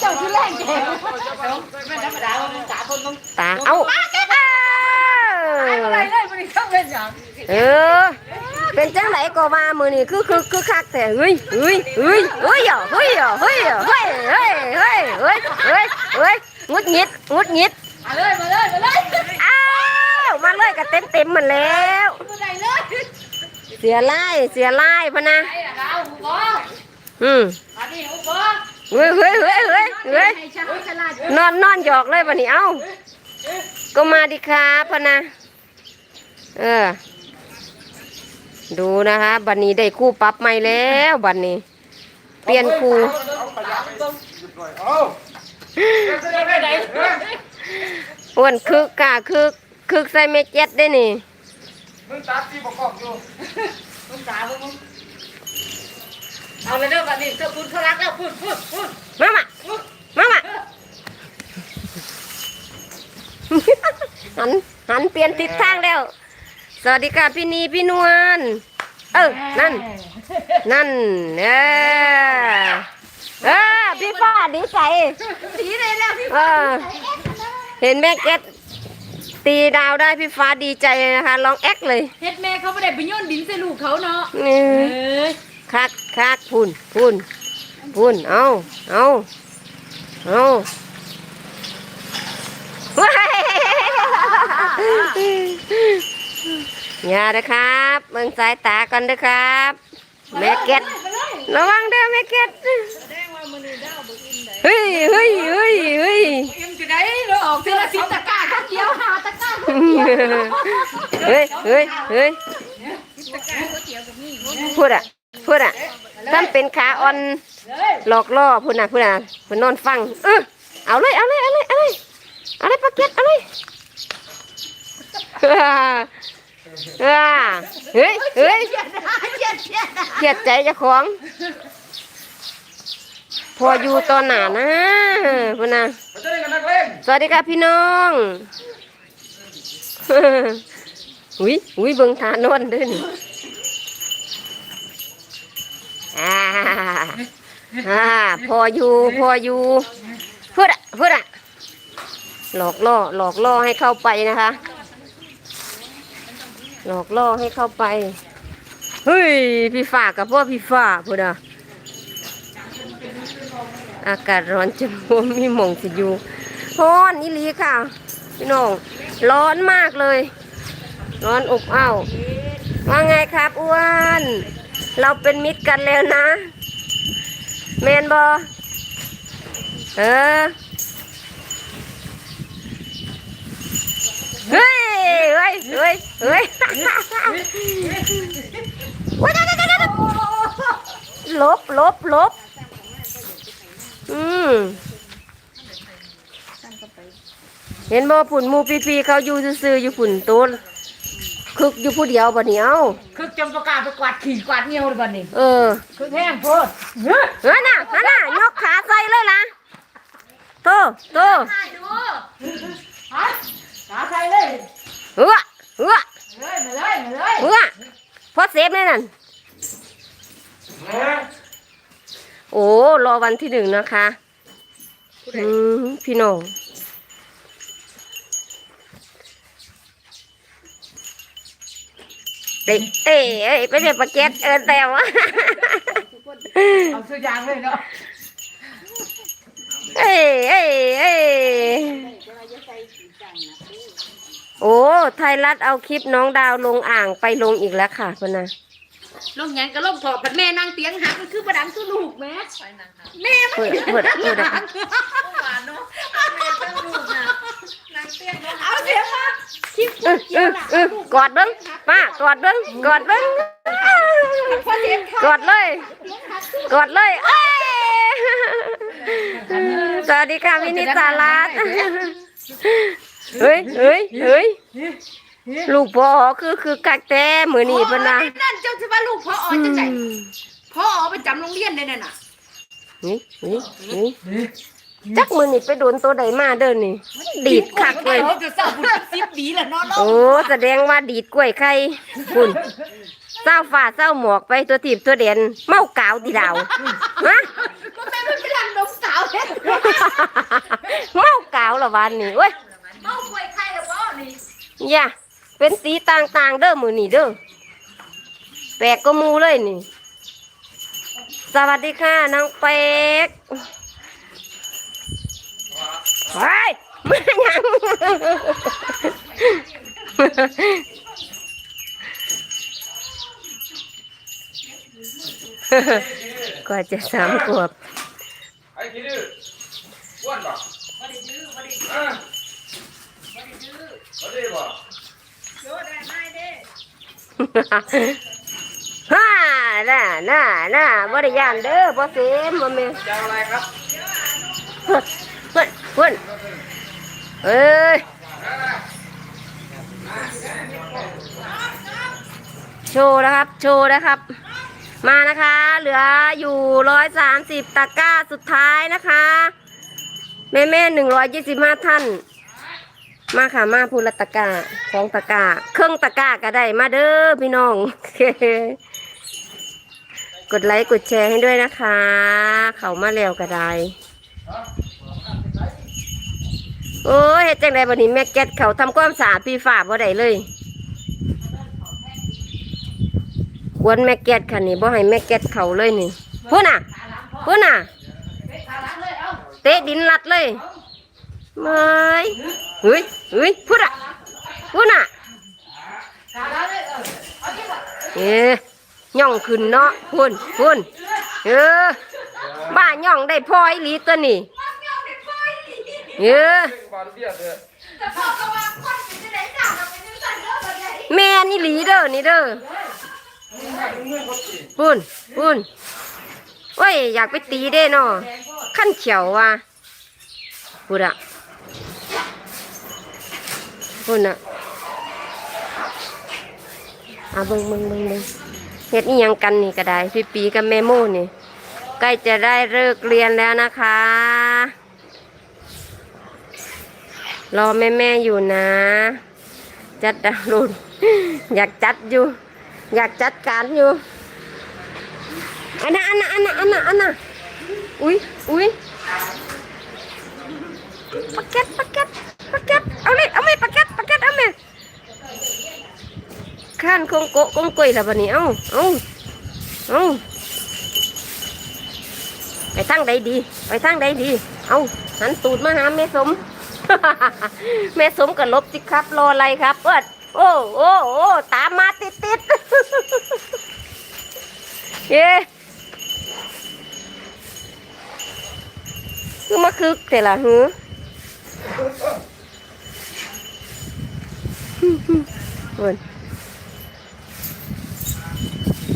เจ้าคือแรงแกไม่ธรรมดาว่ามึงสามคนมึงตาเอาอะไรเลยมันเข้าเป็นอย่างเออ เป็นจังไหนก็มามือนี่คือคือคือคักแต่เฮ้ยเฮ้ยเฮ้ยเฮ้ยอะเฮ้ยอะเฮ้ยอะเฮ้ยเฮ้ยเฮ้ยเฮ้ยเฮ้ยเฮ้ยงุดงิดงุดงิดมาเลยมาเลยมาเลยอ้าวมาเลยก็เต็มเต็มๆมันแล้วมาได้เลยเสียไล่เสียไล่พะนะไอ้อะเราหูบออืมอันนี้หูบอ เฮ้ยเฮ้ยเฮ้ยเฮ้ยเฮ้ยนอนนอนหยอกเลยวันนี้เอ้าก็มาดิครับพนะเออ ดูนะคะบันนี้ได้คู่ปรับใหม่แล้วบันนี้ เปลี่ยนคู่อ้วนคึกกะคึกคึกใส่เมเจ็ดได้นี่มึงตัดที่ประกอบอยู่มึงสาวมึง เอาเลยเด้อบัดนี้เจ้าคุณเขารักแล้วพูดพูดพูดมามามามาหันหันเปลี่ยนทิศทางแล้ว สวัสดีค่ะพี่นีพี่นวลเออนั่น นั่นเออเออพี่ป้าดีใจสีเลยแล้วพี่เออเห็นแม่เก็ตตีดาวได้พี่ฟ้าดีใจเลยนะคะร้องแอ๊กเลยเฮ็ดแม่เขาไม่ได้ไปโยนดินใส่ลูกเขาเนาะนี่เอ้ย คักคักพุ่นพุ่นพุ่นเอาเอาเอาว้ายอย่าเด้อครับเบิ่งสายตาก่อนเด้อครับแม่เก็ตระวังเด้อแม่เก็ตเฮ้ยเฮ้ยเฮ้ยเฮ้ยเอ็มจะได้เราออกเทละสิบตะกร้าข้าเกียวหาตะกร้าเฮ้ยเฮ้ยเฮ้ยพูดอะ พูดอะท่านเป็นขาอ่อนเลยหลอกล่อพูดน่ะพูดน่ะพูดนอนฟังเออเอาเลยเอาเลยเอาเลยเอาเลยเอาเลยปากเก็ตเอาเลยเออเออเฮ้ยเฮ้ยเจ็ดนะเจ็ดเจ็ดนะเครียดใจเจ้าของ พออยู่ตอนหนานะพูดน่ะมาเจอกันนักเล่นสวัสดีค่ะพี่น้องอุ้ยอุ้ยเบิ่งทานอนเด้วยนี่อ่า อ่าพออยู่พออยู่พูดอะพูดอะหลอกล่อหลอกล่อให้เข้าไปนะคะ หลอกล่อให้เข้าไปเฮ้ยพี่ฝากกับพ่อพี่ฝ่าพูดอะอากาศร้อนจังว่ามีหมองสิอยู่ร้อนนี่ลีค่ะ พี่น้องร้อนมากเลย ร้อนอบอ้าวว่าไงครับอ้วน เราเป็นมิตรกันแล้วนะ แมนบอเออเฮ้ยเฮ้ยเฮ้ยเฮ้ยว้าวลบลบลบอืมเห็นบ่ฝุ่นมูปีปีๆเขาอยู่ซื่อๆอยู่ฝุ่นต้น คึกอยู่ผู้เดียวบ่เหนียวคือจำประกาศไปกวาดขี่กวาดเงี้ยวเลยบัดนี้เออคือแห้งโพดเฮ้ยเฮ้ยน่ะนั่นน่ะยกขาใส่เลยล่ะโตโตมาดูฮะขาใส่เลยเฮ้อเฮ้อเลยมาเลยมาเลยเฮ้อพอเซฟเลยนั่นโอ้รอวันที่หนึ่งนะคะอืมพี่น้อง เด็กเอ้ยเอ้ยไปเรียกปากเก็ตเออแต่ว่าเอาซื้อยางเลยเนาะเอ้ยเอ้ยเอ้ยโอ้ไทยรัฐเอาคลิปน้องดาวลงอ่างไปลงอีกแล้วค่ะพนนะลงยังก็ลงถอดผัดแม่นั่งเตียงหักมันคือประดังคือลูกแม่แม่มันเปิดเปิดเปิดอะหวานเนาะแม่ต้องลูกนะนั่ง เตียงเอาเสียมาคลิปเออเออเออกอดเบิ้งป้ากอดเบิ้งกอดเบิ้งกอดเลย กอดเลยเอ้ยสวัสดีค่ะวินิสารัตน์เฮ้ยเฮ้ยเฮ้ยลูกพ่อคือคือกักแต้มือนี่เพิ่นนะนั่นเจ้าจะว่าลูกพ่ออ๋อจังไหนพ่ออ๋อไปจำโรงเรียนได้นั่นน่ะนี่นี่นี่ จักมือนี่ไปโดนตัวใดมาเดินนี่ ดีดคักเลยเขาจะสาวบุญสิบปีแล้วเนาะเนาะโอ้แสดงว่าดีดกล้วยไข่คุณเศร้าฝ่าเศร้าหมวกไปตัวถีบตัวเด่นเมากาวดีดาวฮะก็แม่มันเป็นหลังนมสาวเมากาวละวันนี้เว้ยเมาป่วยไข้แล้วบ่นี่อย่าเป็นสีต่างๆเด้อมือนี่เด้อแปลกก็มูเลยนี่ สวัสดีค่ะน้องเป็ก ไปมายังก็จะสามขวบไอ้ขี้ดื้ออ้วนป่ะบ่ได้ดื้อบ่ได้อ่าบ่ได้ดื้อบ่ได้ป่ะโยได้ไม่เด้ฮ่าน่าน่าน่าบ่ได้ย่านเด้อบ่เสีมบ่แม่จะเอาอะไรครับเพิ่นเพิ่นเพิ่นเอ้ยโชว์นะครับ โชว์นะครับ มานะคะ เหลืออยู่ร้อยสามสิบตะกร้าสุดท้ายนะคะ แม่แม่หนึ่งร้อยยี่สิบห้าท่าน มาค่ะมาพูละตะกร้าสองตะกร้าเครื่องตะกร้าก็ได้มาเด้อพี่น้องกดไลค์กดแชร์ให้ด้วยนะคะ เขามาแล้วก็ได้ โอ้ยเฮ็ดจังไดบัดนี้แม่แก๊สเขาทำความสะอาดปีฝาบ่ได้เลยกวนแม่แก๊สคันนี้บ่ให้แม่แก๊สเขาเลยนี่พูดน่ะพูดน่ะเตะดินลัดเลยเมยเฮ้ยเฮ้ยพูดอะพูดนะทางหลังเลยเออเอาที่ว่าเอ๊ะย่องขึ้นเนาะพูนพูนเออบ้าย่องได้พออีหลีตัวนี้ เออเล่นบอลเบี้ยเถอะแต่พ่อก็ว่าคนสิได้จ้างเราไปจังซั่นเด้อบ่ได้แม่นี่หลีเด้อนี่เด้อพูนพูนโอ้ยอยากไปตีเด้เนาะขั้นเขียวว่ะพูดอะพูนอะอะเบิ่งเบิ่งเบิ่งเบิ่งเฮ็ดนี่ยังกันนี่ก็ได้พี่ปีกับแม่โม่นี่ใกล้จะได้เลิกเรียนแล้วนะคะ รอแม่แม่ๆอยู่นะ จัดดาวน์โหลดอยากจัดอยู่ อยากจัดการอยู่อันน่ะอันน่ะอันน่ะอันน่ะอันน่ะอุ้ยอุ้ยปากเก็ตปากเก็ตปากเก็ตเอาเลยเอาไหมปากเก็ตปากเก็ตเอาไหมข้านคงโกะคงกล้วยแล้วบัดนี้เอาเอาเอาไปทางใดดี ไปทางใดดี เอาหันตูดมาหาแม่สม แม่สมกับลบจิครับรออะไรครับเอิดโอ้โอ้โอ้ตามมาติดติดเย้คือมาคึกแต่ละหือ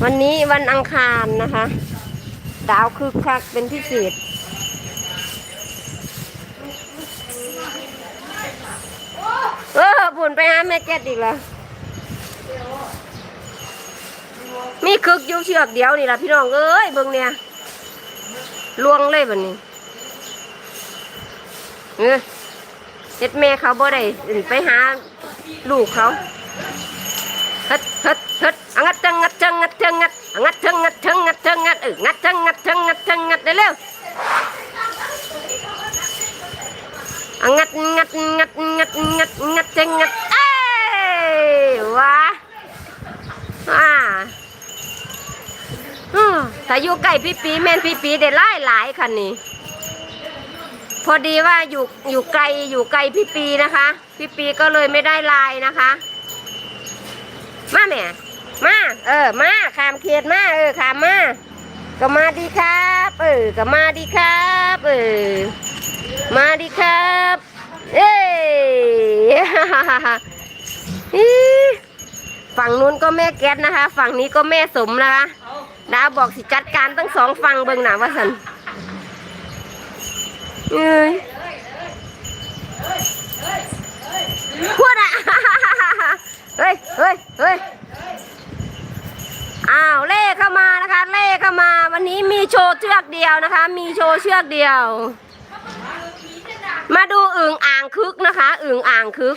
วันนี้วันอังคารนะคะ ดาวคึกคักเป็นพิเศษ เออบุญไปหาแม่แก๊สอีกแล้วมีคึกยู่เชือกเดียวนี่ล่ะพี่น้องเอ้ยเบิ่งเนี่ยลวงเลยแบัดนี้เออเฮ็ดแม่เขาบ่ได้ไปหาลูกเขาเฮ็ดเฮ็ดเฮ็ดงัดจังงัดจังงัดจังงัดงัดจังงัดจังงัดจังงัดเอองัดจังงัดจังงัดจังงัดเร็วๆอะ งัดงัดงัดงัดงัดงัดจังงัดเอ้ยว้าอ่าอืมถ้าอยู่ใกล้พี่ปีแม่นพี่ปีได้หลายหลายคันนี้พอดีว่าอยู่อยู่ไกลอยู่ไกลพี่ปีนะคะ พี่ปีก็เลยไม่ได้ลายนะคะ มาแม่มาเออมาขามเขตมาเออขามมาก็มาดีครับ เออก็มาดีครับ เออ มาดีครับเอ้ยฝั่งนู้นก็แม่แก๊สนะคะ ฝั่งนี้ก็แม่สมนะคะดาวบอกสิจัดการทั้งสองฝั่งเบิ่งหนาว่าสันเอ้ยพูดอะเฮ้ยเฮ้ยเฮ้ยอ้าวเล่เข้ามานะคะ เล่เข้ามา วันนี้มีโชว์เชือกเดียวนะคะ มีโชว์เชือกเดียว มาดูอึ่งอ่างคึกนะคะ อึ่งอ่างคึก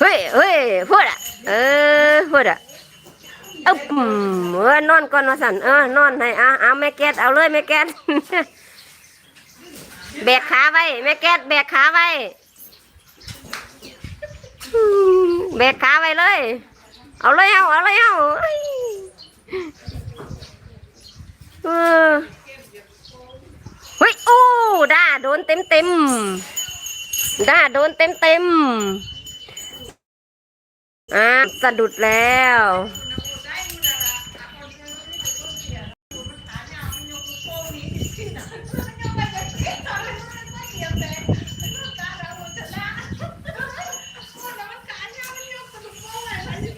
เฮ้ยเฮ้ยพูดอะ เออพูดอะอึ๊บอืมเออนอนก่อนมาสั่นเออนอนให้อะเอาแม่แก๊สเอาเลยแม่แก๊สแบกขาไว้แม่แก๊สแบกขาไว้แบกขาไว้เลย เอาเลยเอาเอาเลยเอาเออ เฮ้ยโอ้ด่าโดนเต็มเต็มด่าโดนเต็มเต็มอะสะดุดแล้ว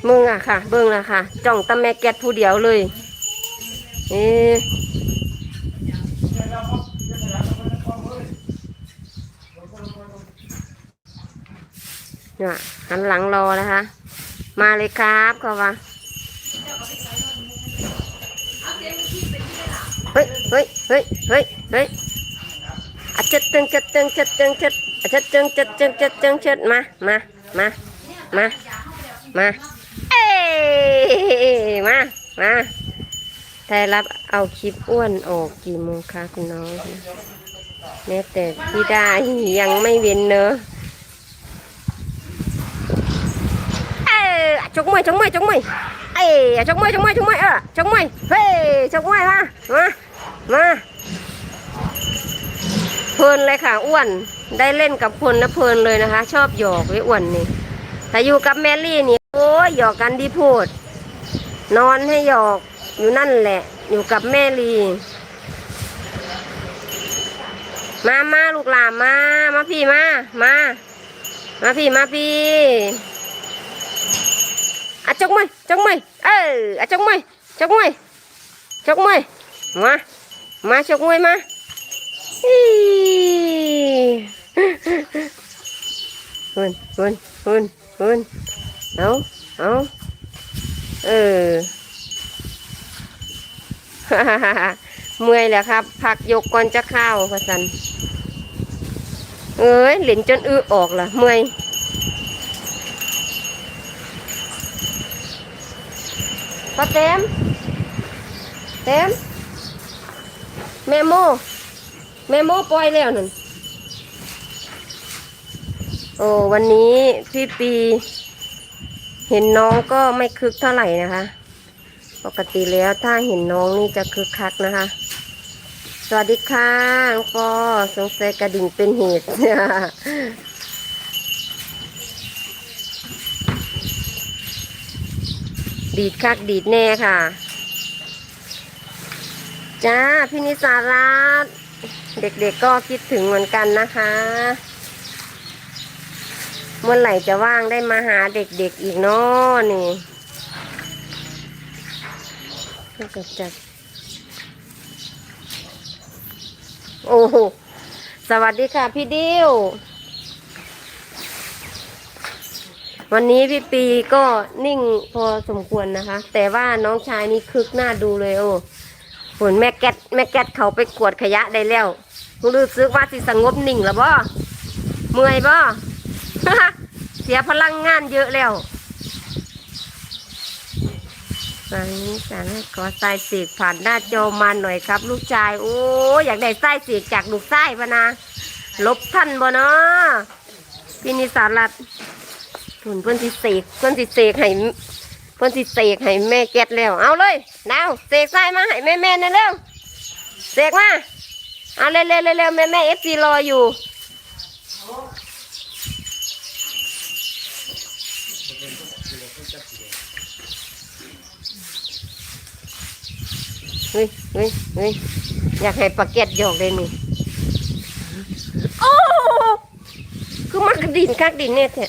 มึงอะค่ะ เบิ่งอะค่ะจ้องตะแม่แก๊สผู้เดียวเลย เอ๊ เนี่ยหันหลังรอนะคะ มาเลยครับเขาว่าเฮ้ยเฮ้ยเฮ้ยเฮ้ยเฮ้ยอะจัดตึงจัดตึงจัดตึงจัดอะจัดตึงจัดตึงจัดตึงจัดมามามามามาเอ้ยมามาไทยรับเอาคลิปอ้วนออกกี่โมงคะคุณน้องแม้แต่พี่ไดายังไม่เว้นเนอะ จกมวยจกมวยจกมวยเอ้จกมวยจกมวยจกมวยเออจกมวยเฮ้จกมวยมามามาเพลินเลยค่ะอ้วนได้เล่นกับคนนะเพลินเลยนะคะ ชอบหยอกไว้อ้วนนี่ถ้าอยู่กับแมรี่นี่โอ้ยหยอกกันดีพูด นอนให้หยอกอยู่นั่นแหละ อยู่กับแม่ลีมามาลูกหลานมา มาพี่มา มา มาพี่มาพี่ อะจกมือจกมือเอออะจกมือจกมือจกมือมา มาจกมือมาหุ่นหุ่นหุ่นหุ่นเอาเอาเออเมื่อยแล้วครับพักยกก่อนจะเข้าพะสัน เอ้ยเหลินจนอื้อออกล่ะเมื่อย ปะเต็ม เต็ม แม่โม แม่โมปล่อยแล้วนั่น โอ้วันนี้พี่ปี เห็นน้องก็ไม่คึกเท่าไหร่นะคะ ปกติแล้วถ้าเห็นน้องนี่จะคึกคักนะคะ สวัสดีค่ะน้องปอสงสัยกระดิ่งเป็นเหตุ ดีดคักดีดแน่ค่ะ จ้าพี่นิสารัตเด็กๆก็คิดถึงเหมือนกันนะคะ เมื่อไหร่จะว่างได้มาหาเด็กๆอีกเนาะนี่ก็จะจัดโอ้โหสวัสดีค่ะพี่ดิว วันนี้พี่ปีก็นิ่งพอสมควรนะคะ แต่ว่าน้องชายนี่คึกหน้าดูเลยโอ้ผลแม่แก๊ดแม่แก๊ดเขาไปกวดขยะได้แล้วรู้สึกว่าสิสงบนิ่งแล้วบ่เมื่อยบ่เสียพลังงานเยอะแล้วตอนนี้สารขอสายสีกผ่านหน้าจอมาหน่อยครับ ลูกชาย โอ้อยากได้สายสีกจากลูกชายปะนะลบท่านบ่เนาะพี่นิสารัตน์ ผุนเพื่อนสิเสกเพื่อนสิเสกให้เพื่อนสิเสกให้แม่แก็ดแล้ว เอาเลยดาวเสกสายมาให้แม่แม่ๆนเร็วเสกมาเอาเร็วเร็วเร็วแม่แม่เอฟซีรออยู่เฮ้ยเฮ้ยเฮ้ยอยากให้ปลาเก็ตหยอกเลยนี่โอ้คือมันกระดินคักดินเนี่ยแท้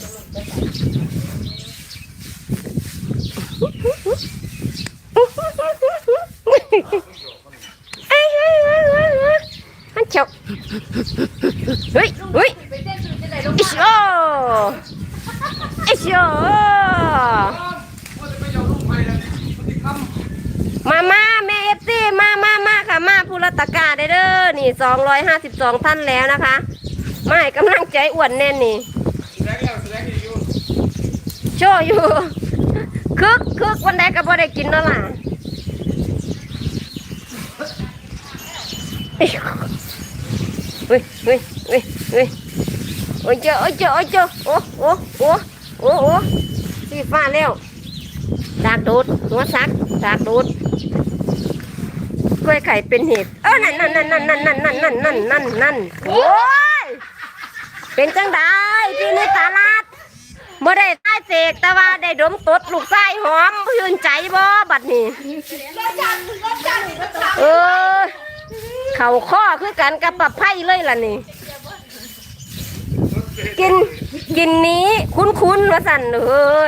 เอ้ยเฮ้ยเฮ้ยเฮ้ยเฮ้ยมันเฉกเฮ้ยเฮ้ยอิชโออิชโอมามาแม่เอฟซีมามามาค่ะมาภูรตกาได้เด้อนี่สองร้อยห้าสิบสองท่านแล้วนะคะมาให้กำลังใจอ้วนแน่นนี่โชว์อยู่คึกคึกวันใดก็บ่ได้กินแล้วล่ะ เฮ้ยฮ้ยเฮ้ยเฮ้ยเฮ้ยโอ้ยเจ้าโอ้ยเจ้าโอ้ยเจ้าโอ้โอ้โอ้โอ้โอ้สีฟ้าแล้วดากดูดหัวซักดากดูดกล้วยไข่เป็นเห็ดเออนั่นนั่นนั่นนั่นนั่นนั่นนั่นนั่นนั่นนั่นนั่นโอ้ยเป็นจังไดพี่ในตลาดบ่ได้ใต้เสกแต่ว่าได้ดมตดลูกไส้หอมชื่นใจบ่บัดนี้เออ เข่าข้อคือกันกับปะไพ่เลยล่ะนี่ กินกินนี้คุ้นๆว่าสั่นเล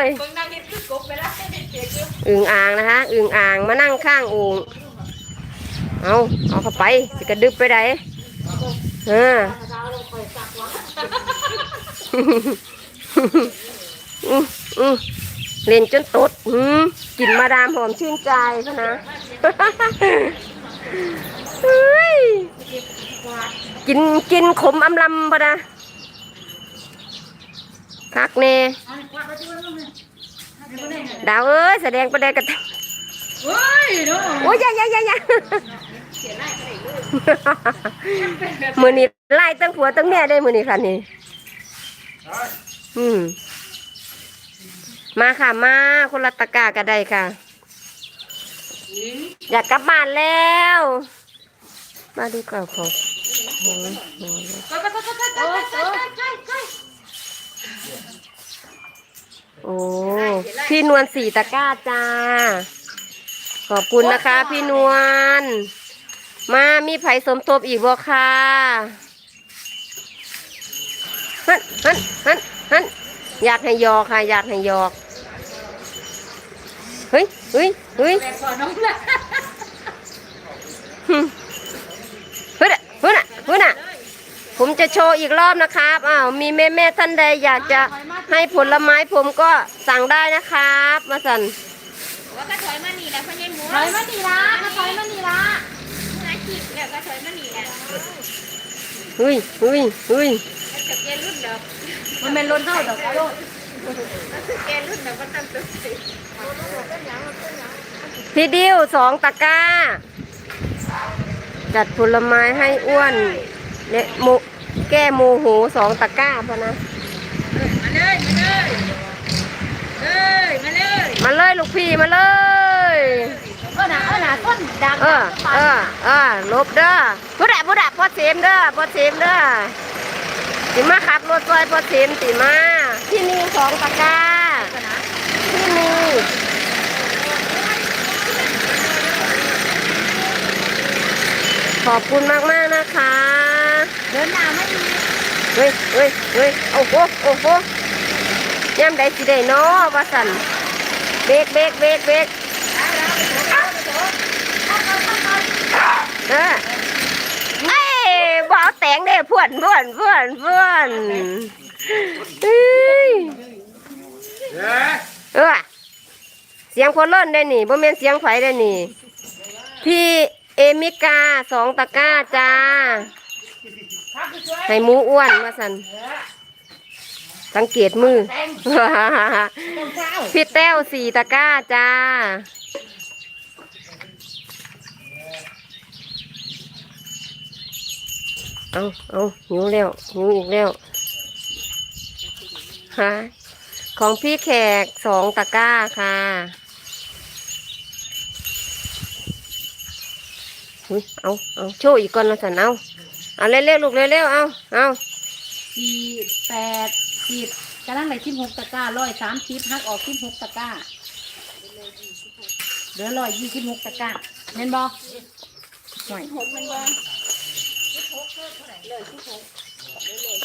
ยเอิงนางเห็นคือกบไปแล้วเด็กๆอยู่อึ่งอ่างนะคะอึ่งอ่างมานั่งข้างโองเอาเอาเข้าไปสิกระดึบไปไหนเออเล่นจนตดอืมกินมาดามหอมชื่นใจซะนะ เฮ้ยกินกินขมอำลำปะนะคักเน่ดาวเอ้ยแสดงประเดกันเฮ้ยโอ้ยยาอยาอยาอยามือนี้ไล่ตั้งผัวตั้งแม่ได้มือนี้ค่ะนี่อืมมาค่ะมาคนละตะกร้าก็ได้ค่ะ อยากกลับบ้านแล้ว มาดูกัาของหัวหัวโอ้พี่นวลสีตะก้าจ้า ขอบคุณนะคะ พี่นวล มามีไผ่สมทบอีกบ่ค่ะฮันฮันฮันฮันอยากให้ยอค่ะ อยากให้ยอกเฮ้ยเฮ้ยเฮ้ย พอน้องละหึเฮ้ยน่ะเฮ้ยน่ะเฮ้ยน่ะ ผมจะโชว์อีกรอบนะครับอ้าวมีแม่แม่ๆท่านใดอยากจะให้ผลไม้ผมก็สั่งได้นะครับ มาสั่นว่าก็ถอยมานี่แหละพ่อใหญ่หมูถอยมานี่ละก็ถอยมานี่ละอาชีพแล้วก็ถอยมานี่แหละเฮ้ยเฮ้ยเฮ้ยแล้วจะเกณฑ์รุ่นเดียวมันเป็นรถเท่าดอกกระโดดแล้วจะเกณฑ์รุ่นเดียวก็ตั้งตัวสิพี่ดิวสองตะกร้า จัดผลไม้ให้อ้วนเนี่ยโมแก้โมโหสองตะกร้าพอนะ มาเลย มาเลยเอ้ยมาเลยมาเลยลูกพี่มาเลย เออน่ะเออน่ะต้นดังเออ เออ เออลบเด้อผู้ดับผู้ดับพอเสมเด้อพอเสมเด้อสิมาขับรถซอยพอเสมสิมา ที่นี่สองตะกร้าที่นี่ ขอบคุณมากมากๆนะคะ เดินหน้าไม่ดีเฮ้ยเฮ้ยเฮ้ยโอ้โหโอ้โหย่ำใดสิได้เนาะว่าสันเบรกเบรกเบรกเบรกเออเอ้ยบ่าวแต่งเด้เพื่อนเพื่อนเพื่อนเพื่อนเอ้ยเฮ้ยเออเสียงคนเล่นได้นี่บ่แม่นเสียงไฟได้นี่พี่ เอมิกาสองตะกร้าจ้า ให้หมูอ้วนมาสันสังเกตมือ พี่แต้วสี่ตะกร้าจ้า เอาเอาหิวแล้วหิวอีกแล้วฮะของพี่แขกสองตะกร้าค่ะอุ๊ย เอาเอาโชว์อีกก่อนละสันเอาเอาเร็วๆลูกเร็วๆเอาเอาสี่แปดสิบกำลังได้สิบหกตะกร้าร้อยสามสิบหักออกสิบหกตะกร้าเหลือร้อยยี่สิบหกตะกร้าเห็นบ่หน่อย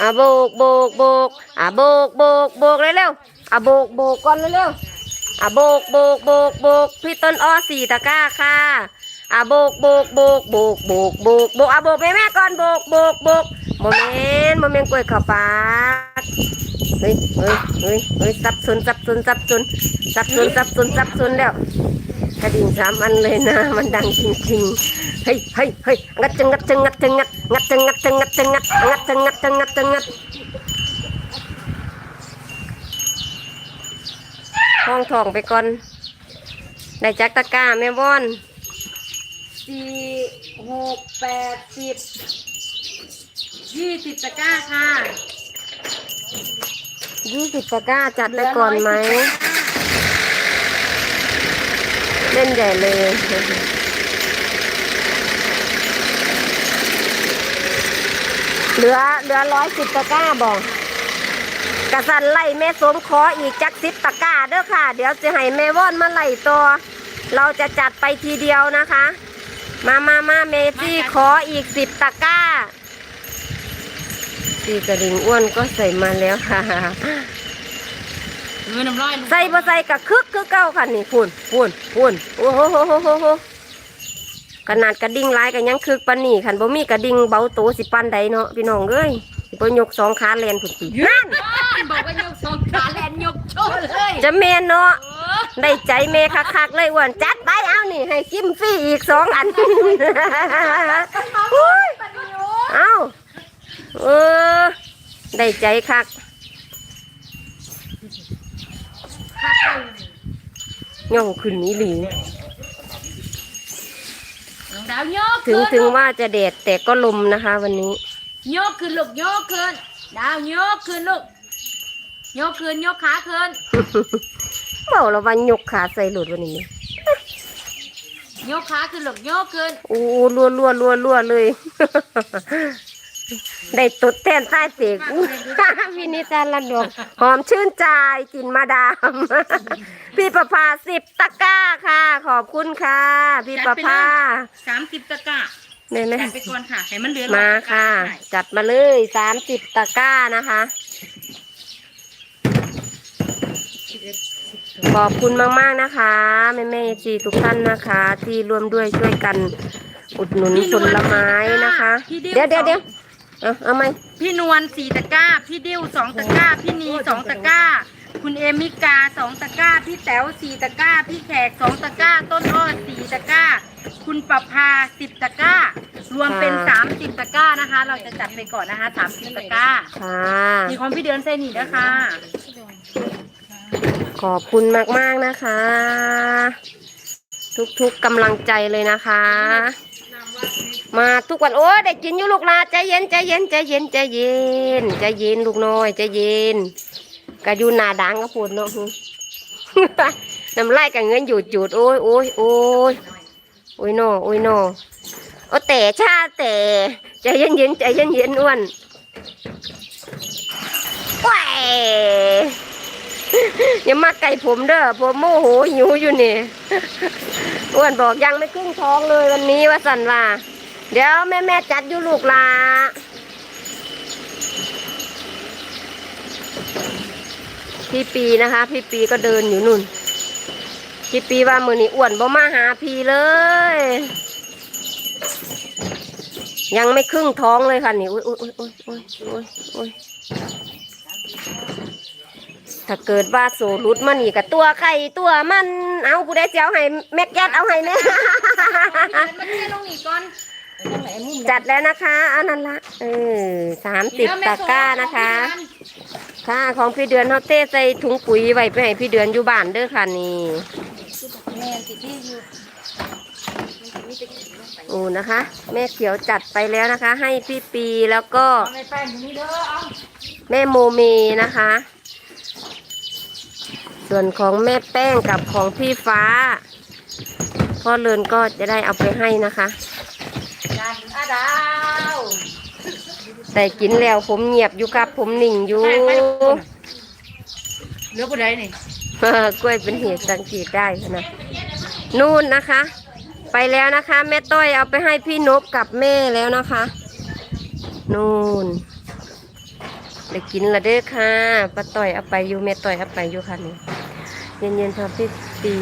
อะโบกโบกโบกอะโบกโบกโบกเร็วๆอะโบกโบกก่อนเร็วๆอะโบกโบกโบกโบกพี่ต้นอ้อสี่ตะกร้าค่ะ อะโบกโบกโบกโบกโบกโบกโบกอะโบกแม่แม่ก่อนโบกโบกโบกโมเมนโมเมนกล้วยข้าวปากเฮ้ยเฮ้ยเฮ้ยเฮ้ยสับสนสับสนสับสนสับสนสับสนสับสนแล้วกระดิ่งสามอันเลยนะ มันดังจริงๆเฮ้ยเฮ้ยเฮ้ยงัดจังงัดจังงัดจังงัดงัดจังงัดจังงัดจังงัดงัดจังงัดจังงัดจังงัดห้องทองไปก่อนได้จักตะก้าแม่บอน สี่หกแปดสิบยี่สิบตะกร้าค่ะยี่สิบตะกร้าจัดไปก่อนไหมเล่นใหญ่เลย เหลือเหลือร้อยสิบตะกร้าบอกกระสันไล่แม่สมขออีกจักสิบตะกร้าเด้อค่ะ เดี๋ยวจะให้แม่ว่อนมาไล่ตัว เราจะจัดไปทีเดียวนะคะ มามามาเมจี้ขออีกสิบตะกร้าสีกระดิ่งอ้วนก็ใส่มาแล้วค่ะเงินน้ำร้อยใส่บ่ใส่กะคึกคือเก้าค่ะนี่พูนพูนพูนโอ้โหโหโหโหโหขนาดกระดิ่งร้ายกันยังคึกปานนี่ขันบ่มีกระดิ่งเบาโตสิปันใดเนาะพี่น้องเอ้ยสิบ่ยกสองขาแลนผุดตีนั่นบอกว่ายกสองขาแลนยกโชว์เลยจะแม่นเนาะ ได้ใจเมคักๆเลยอ้วนจัดไปเอานี่ ให้กิมฟรีอีกสองอันโอ้ยเอาเออได้ใจคักย่องขึ้นนี้หลีน้องดาวยกถึงขึ้นถึงว่าจะแดดแต่ก็ลมนะคะ วันนี้ยกขึ้นลูกยกขึ้นดาวยกขึ้นลูกยกขึ้นยกขาขึ้น เบาแล้ววันยกขาใส่หลุดวันนี้ยกขาขึ้นลูกยกขึ้นโอ้รัวรัวรัวรัวเลย ได้ตดแทนใต้เสกอู้วินิจารณ์ละดวงหอมชื่นใจกลินมาดาม พี่ประภาสิบตะกร้าค่ะ ขอบคุณค่ะ พี่ประภาสามสิบตะกร้าเนี่ยนะจัดไปก่อนค่ะให้มันเหลือมาค่ะ จัดมาเลยสามสิบตะกร้านะคะ ขอบคุณมากๆนะคะแม่แม่จีทุกท่านนะคะ ที่ร่วมด้วยช่วยกันอุดหนุนผลไม้นะคะเดี๋ยวเดี๋ยวเดี๋ยวเอาเอาไหมพี่นวลสี่ตะกร้า พี่ดิ้วสองตะกร้า พี่นีสองตะกร้า คุณเอมิกาสองตะกร้า พี่แต๋วสี่ตะกร้า พี่แขกสองตะกร้า ต้นอ้อสี่ตะกร้า คุณประภาสิบตะกร้า รวมเป็นสามสิบตะกร้านะคะ เราจะจัดไปก่อนนะคะสามสิบตะกร้าค่ะมีของพี่เดือนเซนี่นะคะ ขอบคุณมากๆนะคะ ทุกๆกำลังใจเลยนะคะ มาทุกวันโอ้ได้กินอยู่ลูกลาใจเย็นใจเย็นใจเย็นใจเย็นใจเย็นลูกน้อยใจเย็นก็อยู่หนาดังก็พูดเนาะน้ำไลายกับเงินหยุดหยุดโอ้ยโอ้ยโอ้ยโอ้ยโนโอ้ยโนโอ้แต่ชาแต่ใจเย็นเย็นใจเย็นเย็นอ้วนแหว อย่ามาไก่ผมเด้อผมโมโหหิวอยู่นี่อ้วนบอกยังไม่ครึ่งท้องเลยวันนี้ว่าสันว่า เดี๋ยวแม่แม่จัดอยู่ลูกลาพี่ปีนะคะ พี่ปีก็เดินอยู่นู่น พี่ปีว่ามือนี้อ้วนบ่มาหาพี่เลย ยังไม่ครึ่งท้องเลยค่ะนี่โอ้ยโอ้ยโอ้ยโอ้ยโอ้ยโอ้ย ถ้าเกิดว่าโซรุดมันนี่กับตัวไข่ตัวมัน เอาผู้ใดเจ้าให้แม็กยัดเอาให้แม่มันไม่ลงอีกก่อนจัดแล้วนะคะเอานั่นละเออสามสิบตะกร้านะคะ ค่ะของพี่เดือนเขาเต้ใส่ถุงปุ๋ยไว้ไปให้พี่เดือนอยู่บ้านเด้อค่ะนี่แม่ติดที่อยู่โอ้นะคะ แม่เขียวจัดไปแล้วนะคะ ให้พี่ปีแล้วก็เอาในแป้งอยู่นี่เด้อเอาแม่โมเมนะคะ ส่วนของแม่แป้งกับของพี่ฟ้า พ่อเลินก็จะได้เอาไปให้นะคะจานอาดาวแต่กินแล้วผมเงียบอยู่ครับผมนิ่งอยู่เหลือผู้ใดนี่กล้วยเป็นเหตุสังเกตได้นะนู่นนะคะ ไปแล้วนะคะ แม่ต้อยเอาไปให้พี่นบกับแม่แล้วนะคะ นู่น ได้กินละเด้อค่ะป้าต้อยเอาไปอยู่แม่ต้อยเอาไปอยู่ค่ะนี่เย็นๆพอพี่ตี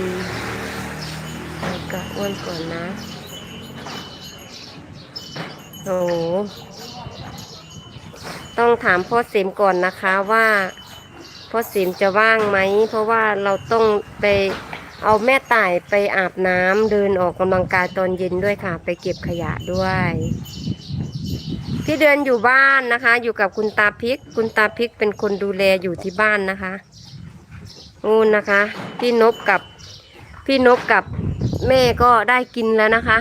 ไปกับอ้วนก่อนนะโอ้โหต้องถามพ่อเสมก่อนนะคะว่าพ่อสิมจะว่างไหม เพราะว่าเราต้องไปเอาแม่ต่ายไปอาบน้ำเดินออกกำลังกายตอนเย็นด้วยค่ะ ไปเก็บขยะด้วย พี่เดือนอยู่บ้านนะคะ อยู่กับคุณตาพิก คุณตาพิกเป็นคนดูแลอยู่ที่บ้านนะคะนู่นนะคะ พี่นบกับพี่นบกับแม่ก็ได้กินแล้วนะคะ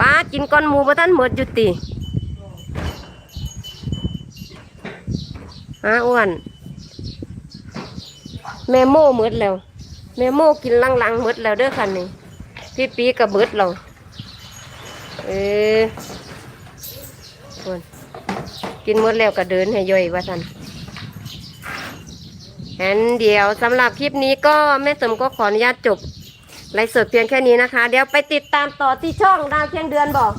ป้ากินก้อนหมูปะท่านหมดอยู่ติอ้าอ้วนแม่โม่หมืดแล้วแม่โม่กินลังๆหมืดแล้วเด้อคันนี้พี่ปีกับเบิดเราเออ กินหมดแล้วก็เดินให้ย่อยว่าท่านงั้นเดี๋ยวสำหรับคลิปนี้ก็แม่สมก็ขออนุญาตจบไลฟ์สดเพียงแค่นี้นะคะ เดี๋ยวไปติดตามต่อที่ช่องดาวเที่ยงเดือนบอก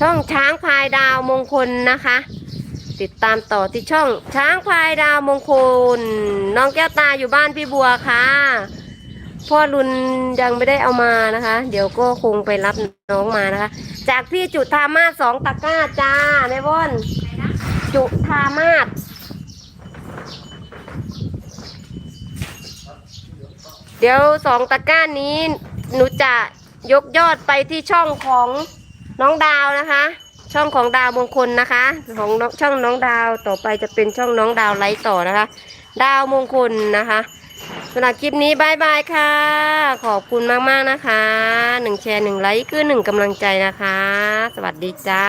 ช่องช้างพายดาวมงคลนะคะ ติดตามต่อที่ช่องช้างพายดาวมงคล น้องแก้วตาอยู่บ้านพี่บัวค่ะ พ่อรุนยังไม่ได้เอามานะคะ เดี๋ยวก็คงไปรับน้องมานะคะ จากพี่จุธามาสสองตะกร้าจ้าแม่บอนจุธามาศเดี๋ยวสองตะกร้านี้หนูจะยกยอดไปที่ช่องของน้องดาวนะคะ ช่องของดาวมงคลนะคะ ของช่องน้องดาวต่อไปจะเป็นช่องน้องดาวไลฟ์ต่อนะคะ ดาวมงคลนะคะ สำหรับคลิปนี้บายบายค่ะ ขอบคุณมากๆนะคะหนึ่งแชร์หนึ่งไลค์คือหนึ่งกำลังใจนะคะ สวัสดีจ้า